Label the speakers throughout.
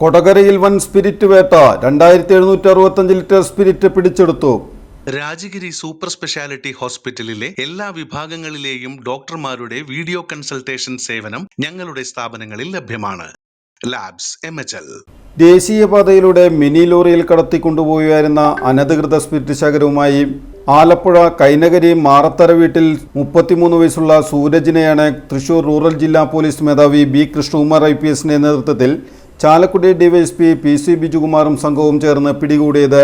Speaker 1: കൊടകരയിൽ വൻ സ്പിരിറ്റ് വേട്ട. രണ്ടായിരത്തി എഴുന്നൂറ്റി അറുപത്തഞ്ച് ലിറ്റർ സ്പിരിറ്റ് പിടിച്ചെടുത്തു.
Speaker 2: രാജഗിരി സൂപ്പർ സ്പെഷ്യാലിറ്റി ഹോസ്പിറ്റലിലെ എല്ലാ വിഭാഗങ്ങളിലെയും ഡോക്ടർമാരുടെ വീഡിയോ കൺസൾട്ടേഷൻ സേവനം ഞങ്ങളുടെ സ്ഥാപനങ്ങളിൽ ലഭ്യമാണ്. Labs M H L.
Speaker 1: ദേശീയപാതയിലൂടെ mini ലോറിയിൽ കടത്തിക്കൊണ്ടുപോയായിരുന്ന അനധികൃത സ്പിരിറ്റ് ശേഖരവുമായി ആലപ്പുഴ കൈനകരി മാറത്തര വീട്ടിൽ മുപ്പത്തിമൂന്ന് വയസ്സുള്ള സൂരജിനെയാണ് തൃശൂർ റൂറൽ ജില്ലാ പോലീസ് മേധാവി ബി കൃഷ്ണകുമാർ ഐ പി എസിന്റെ നേതൃത്വത്തിൽ ചാലക്കുടി ഡിവൈഎസ്പി പി സി ബിജുകുമാറും സംഘവും ചേർന്ന് പിടികൂടിയത്.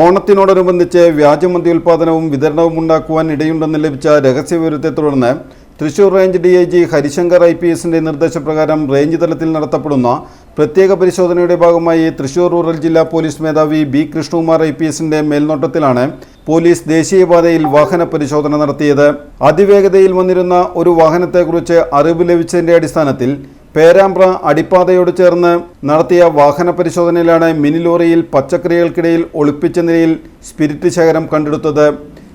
Speaker 1: ഓണത്തിനോടനുബന്ധിച്ച് വ്യാജമദ്യോൽപാദനവും വിതരണവും ഉണ്ടാക്കുവാൻ ഇടയുണ്ടെന്ന് ലഭിച്ച രഹസ്യവിവരത്തെ തുടർന്ന് Thrissur range D I G Harishankar I P എസിന്റെ നിർദ്ദേശപ്രകാരം റേഞ്ച് തലത്തിൽ നടത്തപ്പെടുന്ന പ്രത്യേക പരിശോധനയുടെ ഭാഗമായി തൃശൂർ റൂറൽ ജില്ലാ പോലീസ് മേധാവി ബി കൃഷ്ണകുമാർ ഐ പി എസിന്റെ മേൽനോട്ടത്തിലാണ് പോലീസ് ദേശീയപാതയിൽ വാഹന പരിശോധന നടത്തിയത്. അതിവേഗതയിൽ വന്നിരുന്ന ഒരു വാഹനത്തെക്കുറിച്ച് അറിവ് ലഭിച്ചതിന്റെ അടിസ്ഥാനത്തിൽ പേരാമ്പ്ര അടിപ്പാതയോട് ചേർന്ന് നടത്തിയ വാഹന പരിശോധനയിലാണ് മിനി ലോറിയിൽ പച്ചക്കറികൾക്കിടയിൽ ഒളിപ്പിച്ച നിലയിൽ സ്പിരിറ്റ് ശേഖരം കണ്ടെടുത്തത്.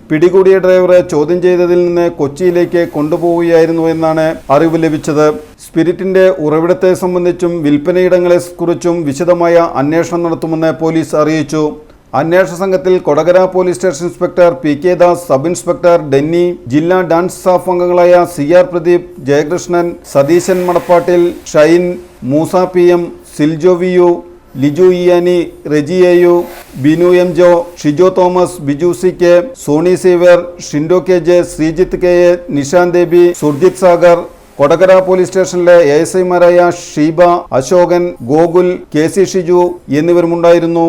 Speaker 1: പിടികൂടിയ ഡ്രൈവറെ ചോദ്യം ചെയ്തതിൽ നിന്ന് കൊച്ചിയിലേക്ക് കൊണ്ടുപോവുകയായിരുന്നു എന്നാണ് അറിവ് ലഭിച്ചത്. സ്പിരിറ്റിന്റെ ഉറവിടത്തെ സംബന്ധിച്ചും വിൽപ്പനയിടങ്ങളെ കുറിച്ചും വിശദമായ അന്വേഷണം നടത്തുമെന്ന് പോലീസ് അറിയിച്ചു. അന്വേഷണ സംഘത്തിൽ Kodakara police station inspector P K Das sub inspector Denny ജില്ലാ ഡാൻസ് സ്റ്റാഫ് അംഗങ്ങളായ C R Pradeep Jayakrishnan Satheesan Manappattil Shine Moosa P M Siljo V U Liju ഇയാനി Reji Binu M Jo Shijo Thomas Biju C K Soni sewer Shindo K J Sreejith K A Nishanth Debi Surjith Sagar Kodakara police സ്റ്റേഷനിലെ A S ഐമാരായ Sheeba Ashokan Gokul K C Shiju എന്നിവരുമുണ്ടായിരുന്നു.